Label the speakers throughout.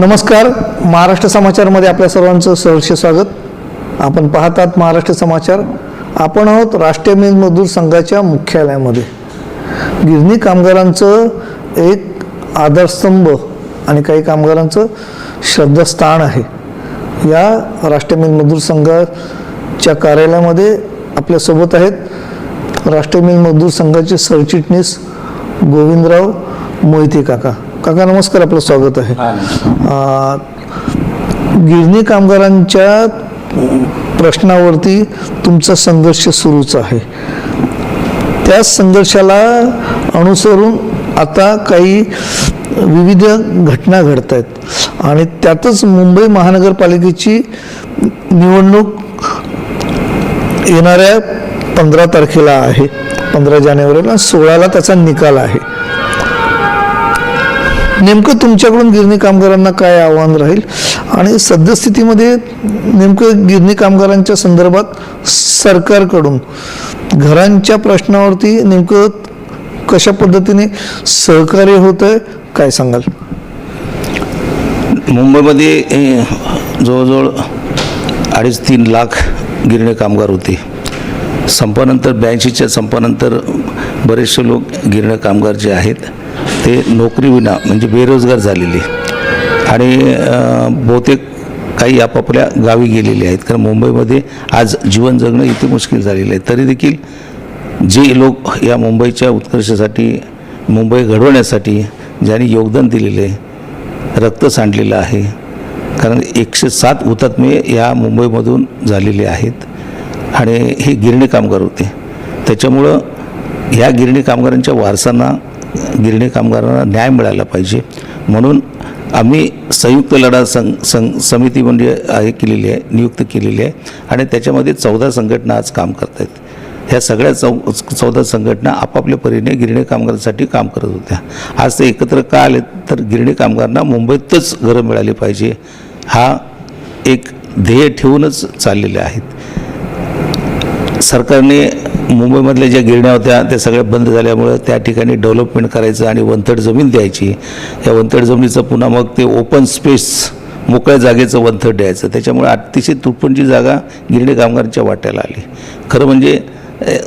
Speaker 1: नमस्कार महाराष्ट्र समाचारमध्ये आपल्या सर्वांचं सहर्ष स्वागत. आपण पाहतात महाराष्ट्र समाचार. आपण आहोत राष्ट्रीय मेज मजदूर संघाच्या मुख्यालयामध्ये. गिरणी कामगारांचं एक आधारस्तंभ आणि काही कामगारांचं श्रद्धास्थान आहे. या राष्ट्रीय मेज मजदूर संघाच्या कार्यालयामध्ये आपल्यासोबत आहेत राष्ट्रीय मेज मजदूर संघाचे सरचिटणीस गोविंदराव मोहिते काका. काका नमस्कार आपलं स्वागत आहे. गिरणी कामगारांच्या प्रश्नावरती तुमचा संघर्ष सुरूच आहे. त्या संघर्षाला अनुसरून आता काही विविध घटना घडत आहेत. आणि त्यातच मुंबई महानगरपालिकेची निवडणूक येणाऱ्या पंधरा तारखेला आहे. पंधरा जानेवारीला सोळाला त्याचा निकाल आहे. नेमकं तुमच्याकडून गिरणी कामगारांना काय आव्हान राहील? आणि सद्यस्थितीमध्ये नेमकं गिरणी कामगारांच्या संदर्भात सरकारकडून घरांच्या प्रश्नावरती नेमकं कशा पद्धतीने सहकार्य होत आहे काय सांगाल?
Speaker 2: मुंबईमध्ये जवळजवळ अडीच तीन लाख गिरणी कामगार होते. संपानंतर ब्याऐंशीच्या संपानंतर बरेचसे लोक गिरणी कामगार जे आहेत ते नोकरीविना म्हणजे बेरोजगार झालेले. आणि बहुतेक काही आपापल्या गावी गेलेले आहेत. कारण मुंबईमध्ये आज जीवन जगणं इथे मुश्किल झालेलं आहे. तरी देखील जे लोक या मुंबईच्या उत्कर्षासाठी मुंबई घडवण्यासाठी ज्यांनी योगदान दिलेलं आहे रक्त सांडलेलं आहे. कारण एकशे सात हुतात्मे या मुंबईमधून झालेले आहेत. आणि हे गिरणी कामगार होते. त्याच्यामुळं ह्या गिरणी कामगारांच्या वारसांना गिरणी कामगारांना न्याय मिळाला पाहिजे. म्हणून आम्ही संयुक्त लढा सं सं समिती म्हणजे हे केलेली आहे नियुक्त केलेली आहे. आणि त्याच्यामध्ये चौदा संघटना आज काम करत आहेत ह्या सगळ्या चौ चौदा संघटना आपापल्या परीने गिरणी कामगारांसाठी काम करत होत्या. आज ते एकत्र का आले तर गिरणी कामगारांना मुंबईतच घरं मिळाली पाहिजे. हा एक ध्येय ठेवूनच चाललेले आहेत. सरकारने मुंबईमधल्या ज्या गिरण्या होत्या त्या सगळ्या बंद झाल्यामुळं त्या ठिकाणी डेव्हलपमेंट करायचं आणि वंथड जमीन द्यायची. या वंथड जमिनीचं पुन्हा मग ते ओपन स्पेस मोकळ्या जागेचं वंथड द्यायचं. त्याच्यामुळे अतिशय तुटपुंजी जागा गिरणी कामगारांच्या वाट्याला आली. खरं म्हणजे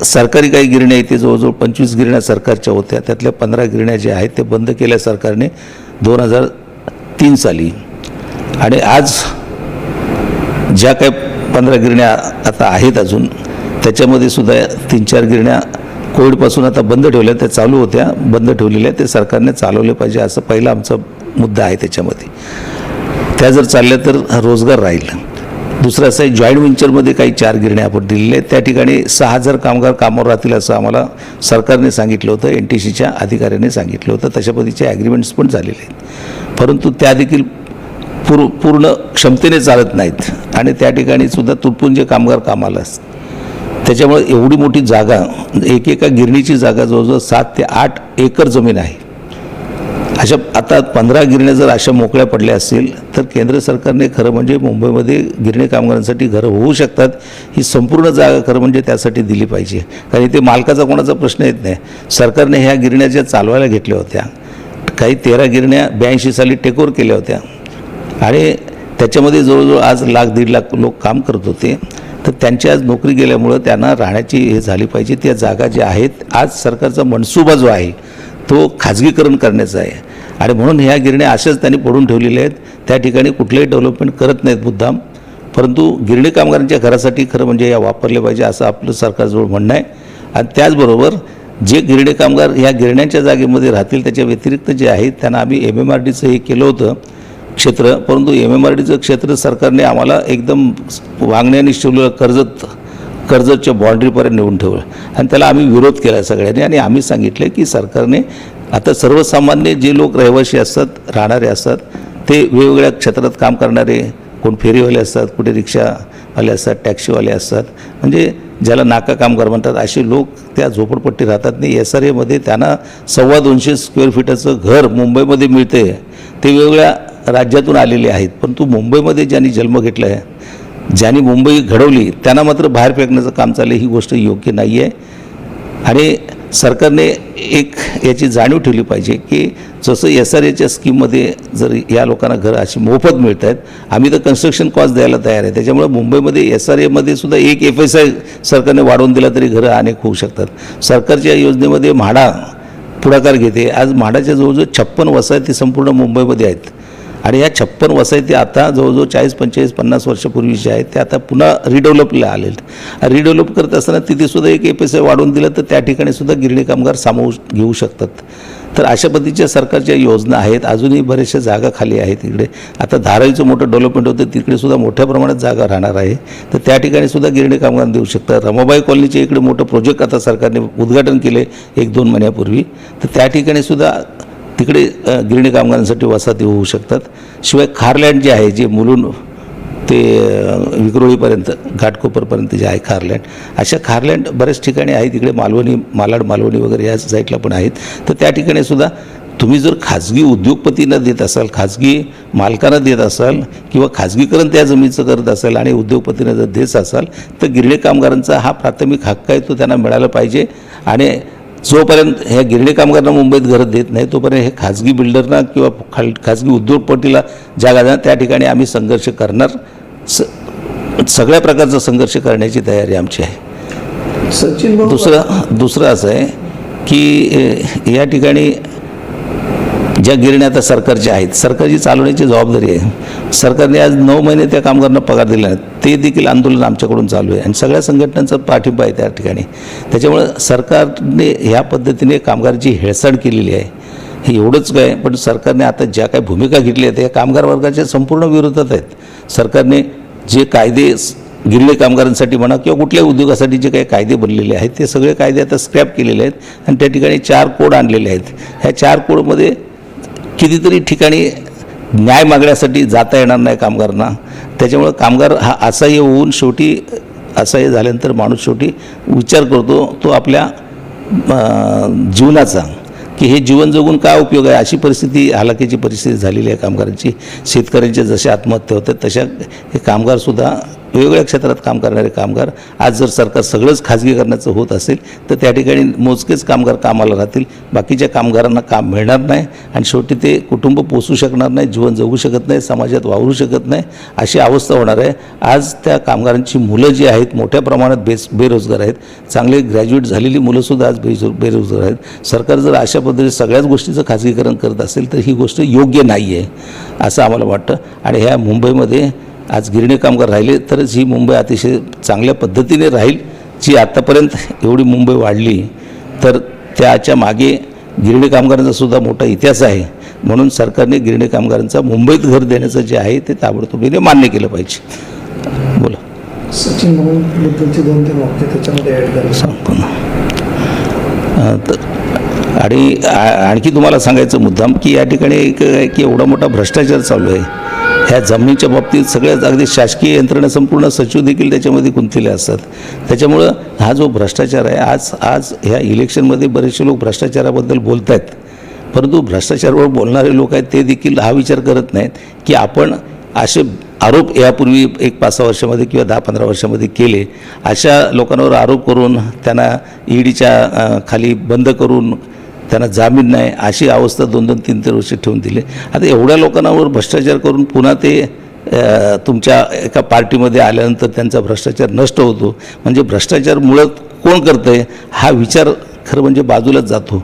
Speaker 2: सरकारी काही गिरण्या इथे जवळजवळ पंचवीस गिरण्या सरकारच्या होत्या. त्यातल्या पंधरा गिरण्या ज्या आहेत ते बंद केल्या सरकारने दोन हजार तीन साली. आणि आज ज्या काही पंधरा गिरण्या आता आहेत अजून त्याच्यामध्ये सुद्धा तीन चार गिरण्या कोविडपासून आता बंद ठेवल्या त्या चालू होत्या बंद ठेवलेल्या त्या सरकारने चालवले पाहिजे असं पहिला आमचा मुद्दा आहे त्याच्यामध्ये. त्या जर चालल्या तर रोजगार राहील. दुसरं असं आहे जॉईंट व्हेंचरमध्ये काही चार गिरण्या आपण दिलेल्या आहेत. त्या ठिकाणी सहा हजार कामगार कामावर राहतील असं आम्हाला सरकारने सांगितलं होतं एन टी सीच्या अधिकाऱ्याने सांगितलं होतं. तशा पद्धतीचे ॲग्रीमेंट्स पण झालेले आहेत. परंतु त्या देखील पूर पूर्ण क्षमतेने चालत नाहीत. आणि त्या ठिकाणी सुद्धा तुटपुंजे कामगार कामाला असतात त्याच्यामुळे एवढी मोठी जागा एक एका गिरणीची जागा जवळजवळ सात ते आठ एकर जमीन आहे. अशा आता पंधरा गिरण्या जर अशा मोकळ्या पडल्या असतील तर केंद्र सरकारने खरं म्हणजे मुंबईमध्ये गिरणी कामगारांसाठी घरं होऊ शकतात. ही संपूर्ण जागा खरं म्हणजे त्यासाठी दिली पाहिजे. कारण इथे मालकाचा कोणाचा प्रश्न येत नाही. सरकारने ह्या गिरण्या ज्या चालवायला घेतल्या होत्या काही तेरा गिरण्या ब्याऐंशी साली टेकओवर केल्या होत्या. आणि त्याच्यामध्ये जवळजवळ आज लाख दीड लाख लोक काम करत होते. तर त्यांची आज नोकरी गेल्यामुळं त्यांना राहण्याची हे झाली पाहिजे. त्या जागा ज्या आहेत आज सरकारचा मनसुबा जो आहे तो खाजगीकरण करण्याचा आहे. आणि म्हणून ह्या गिरण्या अशाच त्यांनी पडून ठेवलेल्या आहेत. त्या ठिकाणी कुठलंही डेव्हलपमेंट करत नाहीत मुद्दाम. परंतु गिरणी कामगारांच्या घरासाठी खरं म्हणजे या वापरल्या पाहिजे असं आपलं सरकारजवळ म्हणणं आहे. आणि त्याचबरोबर जे गिरणी कामगार ह्या गिरण्यांच्या जागेमध्ये राहतील त्याच्या व्यतिरिक्त जे आहेत त्यांना आम्ही एम एम आर डीचं हे केलं होतं. क्षेत्र परंतु एम एम आर डीचं क्षेत्र सरकारने आम्हाला एकदम वागण्याने शिवलेलं कर्जत कर्जतच्या बाँड्रीपर्यंत नेऊन ठेवलं. आणि त्याला आम्ही विरोध केला सगळ्यांनी. आणि आम्ही सांगितलं की सरकारने आता सर्वसामान्य जे लोक रहिवासी असतात राहणारे असतात ते वेगवेगळ्या क्षेत्रात काम करणारे कोण फेरीवाले असतात कुठे रिक्षावाले असतात टॅक्सीवाले असतात म्हणजे ज्याला नाका कामगार म्हणतात असे लोक त्या झोपडपट्टी राहतात नाही. एस आर एमध्ये त्यांना सव्वा दोनशे स्क्वेअर फीटाचं घर मुंबईमध्ये मिळते ते वेगवेगळ्या राज्यातून आलेले आहेत. परंतु मुंबईमध्ये ज्यांनी जन्म घेतला आहे ज्यांनी मुंबई घडवली त्यांना मात्र बाहेर फेकण्याचं काम चाललं ही गोष्ट योग्य नाही आहे आणि सरकारने एक याची जाणीव ठेवली पाहिजे की जसं एस आर एच्या स्कीममध्ये जर या लोकांना घरं अशी मोफत मिळत आहेत आम्ही तर कन्स्ट्रक्शन कॉस्ट द्यायला तयार आहे. त्याच्यामुळे मुंबईमध्ये एस आर एमध्ये सुद्धा एक एफ एस आय सरकारने वाढवून दिला तरी घरं अनेक होऊ शकतात. सरकारच्या योजनेमध्ये म्हाडा पुढाकार घेते. आज म्हाडाच्या जवळजवळ छप्पन वसाहती संपूर्ण मुंबईमध्ये आहेत. आणि या छप्पन वसाहती आता जवळजवळ चाळीस पंचेचाळीस पन्नास वर्षापूर्वीचे आहेत ते आता पुन्हा रिडेव्हलपला आलेत. रिडेव्हलप करत असताना तिथेसुद्धा एक एफ एस वाढवून दिलं तर त्या ठिकाणी सुद्धा गिरणी कामगार सामावू घेऊ शकतात. तर अशा पद्धतीच्या सरकारच्या योजना आहेत. अजूनही बऱ्याचशा जागा खाली आहेत इकडे. आता धारावीचं मोठं डेव्हलपमेंट होतं तिकडे सुद्धा मोठ्या प्रमाणात जागा राहणार आहे. तर त्या ठिकाणी सुद्धा गिरणी कामगार देऊ शकतात. रमाबाई कॉलनीचे इकडे मोठं प्रोजेक्ट आता सरकारने उद्घाटन केले एक दोन महिन्यापूर्वी. तर त्या ठिकाणी सुद्धा तिकडे गिरणी कामगारांसाठी वसाहती होऊ शकतात. शिवाय खारलँड जे आहे जे मुलून ते विक्रोळीपर्यंत घाटकोपरपर्यंत जे आहे खारलँड अशा खारलँड बऱ्याच ठिकाणी आहे तिकडे मालवणी मालाड मालवणी वगैरे या साईडला पण आहेत. तर त्या ठिकाणी सुद्धा तुम्ही जर खाजगी उद्योगपतींना देत असाल खाजगी मालकांना देत असाल किंवा खाजगीकरण त्या जमिनीचं करत असाल आणि उद्योगपतींना जर देत असाल तर गिरणी कामगारांचा हा प्राथमिक हक्क आहे तो त्यांना मिळाला पाहिजे. आणि जोपर्यंत ह्या गिरणी कामगारांना मुंबईत घरं देत नाही तोपर्यंत हे खाजगी बिल्डरना किंवा खाल खाजगी उद्योगपतीला जागा देणार त्या ठिकाणी आम्ही संघर्ष करणार स सगळ्या प्रकारचा संघर्ष करण्याची तयारी आमची आहे.
Speaker 1: सचिन
Speaker 2: दुसरं दुसरं असं आहे की या ठिकाणी ज्या गिरण्या आता सरकारच्या आहेत. सरकारची चालवण्याची जबाबदारी आहे. सरकारने आज नऊ महिने त्या कामगारांना पगार दिला नाही ते देखील आंदोलन आमच्याकडून चालू आहे. आणि सगळ्या संघटनांचा पाठिंबा आहे त्या ठिकाणी. त्याच्यामुळं सरकारने ह्या पद्धतीने कामगारांची हेळसांड केलेली आहे. हे एवढंच काय पण सरकारने आता ज्या काही भूमिका घेतली आहेत त्या कामगार वर्गाच्या संपूर्ण विरोधात आहेत. सरकारने जे कायदे गिरले गिरणी कामगारांसाठी म्हणा किंवा कुठल्याही उद्योगासाठी जे काही कायदे बनलेले आहेत ते सगळे कायदे आता स्क्रॅप केलेले आहेत. आणि त्या ठिकाणी चार कोड आणलेले आहेत. ह्या चार कोडमध्ये कितीतरी ठिकाणी न्याय मागण्यासाठी जाता येणार नाही कामगारांना. त्याच्यामुळं कामगार हा असह्य होऊन शेवटी असह्य झाल्यानंतर माणूस शेवटी विचार करतो तो आपल्या जीवनाचा. की हे जीवन जगून काय उपयोग आहे? अशी परिस्थिती हालाकीची परिस्थिती झालेली आहे कामगारांची. शेतकऱ्यांच्या जशा आत्महत्या होतात तशा हे कामगारसुद्धा वेगवेगळ्या क्षेत्रात काम करणारे कामगार आज जर सरकार सगळंच खाजगीकरणाचं होत असेल तर त्या ठिकाणी मोजकेच कामगार कामाला राहतील. बाकीच्या कामगारांना काम मिळणार नाही आणि शेवटी ते कुटुंब पोसू शकणार नाही जीवन जगू शकत नाही समाजात वावरू शकत नाही अशी अवस्था होणार आहे. आज त्या कामगारांची मुलं जी आहेत मोठ्या प्रमाणात बेस बेरोजगार आहेत. चांगले ग्रॅज्युएट झालेली मुलंसुद्धा आज बेजो बेरोजगार आहेत. सरकार जर अशा पद्धतीने सगळ्याच गोष्टीचं खाजगीकरण करत असेल तर ही गोष्ट योग्य नाही आहे असं आम्हाला वाटतं. आणि ह्या मुंबईमध्ये आज गिरणी कामगार राहिले तरच ही मुंबई अतिशय चांगल्या पद्धतीने राहील. जी आत्तापर्यंत एवढी मुंबई वाढली तर त्याच्यामागे गिरणी कामगारांचा सुद्धा मोठा इतिहास आहे. म्हणून सरकारने गिरणी कामगारांचा मुंबईत घर देण्याचं जे आहे ते ताबडतोबीने मान्य केलं पाहिजे. बोला.
Speaker 1: सचिन भाऊ बद्दलचे दोन तीन वाक्य त्याच्यामध्ये
Speaker 2: सांगतो तर आणि आणखी तुम्हाला सांगायचं मुद्दाम की या ठिकाणी एक की एवढा मोठा भ्रष्टाचार चालू आहे. ह्या जमिनीच्या बाबतीत सगळ्यात अगदी शासकीय यंत्रणा संपूर्ण सचिव देखील त्याच्यामध्ये गुंतलेले असतात. त्याच्यामुळं हा जो भ्रष्टाचार आहे आज आज ह्या इलेक्शनमध्ये बरेचसे लोक भ्रष्टाचाराबद्दल बोलत आहेत परंतु भ्रष्टाचारावर बोलणारे लोक आहेत ते देखील हा विचार करत नाहीत की आपण असे आरोप यापूर्वी एक पाच सहा वर्षामध्ये किंवा दहा पंधरा वर्षामध्ये केले. अशा लोकांवर आरोप करून त्यांना ईडीच्या खाली बंद करून त्यांना जामीन नाही. अशी अवस्था दोन दोन तीन तीन वर्ष ठेवून दिली. आता एवढ्या लोकांवर भ्रष्टाचार करून पुन्हा ते तुमच्या एका पार्टीमध्ये आल्यानंतर त्यांचा भ्रष्टाचार नष्ट होतो. म्हणजे भ्रष्टाचार मुळात कोण करतं आहे हा विचार खरं म्हणजे बाजूलाच जातो.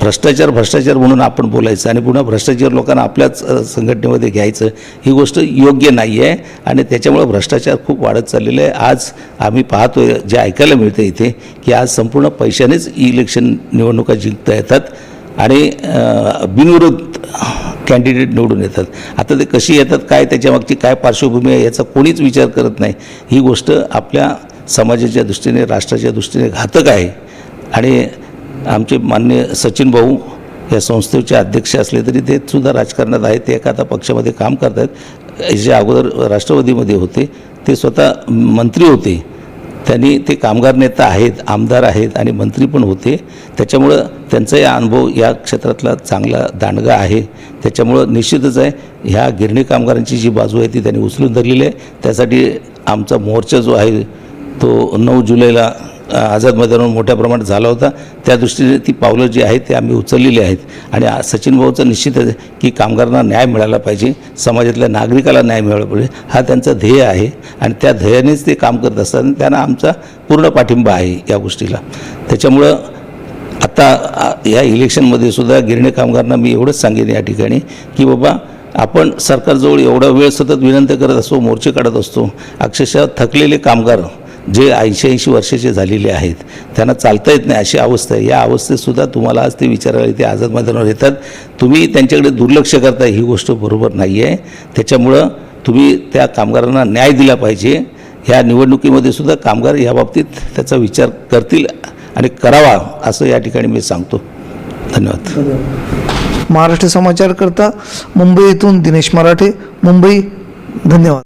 Speaker 2: भ्रष्टाचार भ्रष्टाचार म्हणून आपण बोलायचं आणि पुन्हा भ्रष्टाचार लोकांना आपल्याच संघटनेमध्ये घ्यायचं ही गोष्ट योग्य नाही आहे आणि त्याच्यामुळं भ्रष्टाचार खूप वाढत चाललेलं आहे. आज आम्ही पाहतोय जे ऐकायला मिळतं इथे की आज संपूर्ण पैशानेच इलेक्शन निवडणुका जिंकता येतात आणि बिनविरोध कॅन्डिडेट निवडून येतात. आता ते कशी येतात काय त्याच्यामागची काय पार्श्वभूमी आहे याचा कोणीच विचार करत नाही. ही गोष्ट आपल्या समाजाच्या दृष्टीने राष्ट्राच्या दृष्टीने घातक आहे. आणि आमचे मान्य सचिन भाऊ या संस्थेचे अध्यक्ष असले तरी ते सुद्धा राजकारणात आहेत. ते एका आता पक्षामध्ये काम करत आहेत जे अगोदर राष्ट्रवादीमध्ये होते ते स्वतः मंत्री होते. त्यांनी ते कामगार नेता आहेत आमदार आहेत आणि मंत्री पण होते. त्याच्यामुळं त्यांचाही अनुभव या क्षेत्रातला चांगला दांडगा आहे. त्याच्यामुळं निश्चितच आहे ह्या गिरणी कामगारांची जी बाजू आहे ती त्यांनी उचलून धरलेली आहे. त्यासाठी आमचा मोर्चा जो आहे तो नऊ जुलैला आझाद मैदानावर मोठ्या प्रमाणात झाला होता. त्या दृष्टीने ती पावलं जी आहेत ते आम्ही उचललेली आहेत. आणि सचिन भाऊचं निश्चित आहे की कामगारांना न्याय मिळाला पाहिजे समाजातल्या नागरिकाला न्याय मिळाला पाहिजे हा त्यांचा ध्येय आहे. आणि त्या ध्येयानेच ते काम करत असतात आणि त्यांना आमचा पूर्ण पाठिंबा आहे या गोष्टीला. त्याच्यामुळं आता या इलेक्शनमध्ये सुद्धा गिरणी कामगारांना मी एवढंच सांगेन या ठिकाणी की बाबा आपण सरकारजवळ एवढा वेळ सतत विनंती करत असतो मोर्चे काढत असतो. अक्षरशः थकलेले कामगार जे ऐंशी ऐंशी वर्षाचे झालेले आहेत त्यांना चालता येत नाही अशी अवस्था आहे. या अवस्थेतसुद्धा तुम्हाला आज ते विचारायला ते आझाद मैदानावर येतात. तुम्ही त्यांच्याकडे दुर्लक्ष करता ही गोष्ट बरोबर नाही आहे त्याच्यामुळं तुम्ही त्या कामगारांना न्याय दिला पाहिजे. ह्या निवडणुकीमध्ये सुद्धा कामगार याबाबतीत त्याचा विचार करतील आणि करावा असं या ठिकाणी मी सांगतो. धन्यवाद.
Speaker 1: महाराष्ट्र समाचारकरता मुंबई येथून दिनेश मराठे. मुंबई धन्यवाद.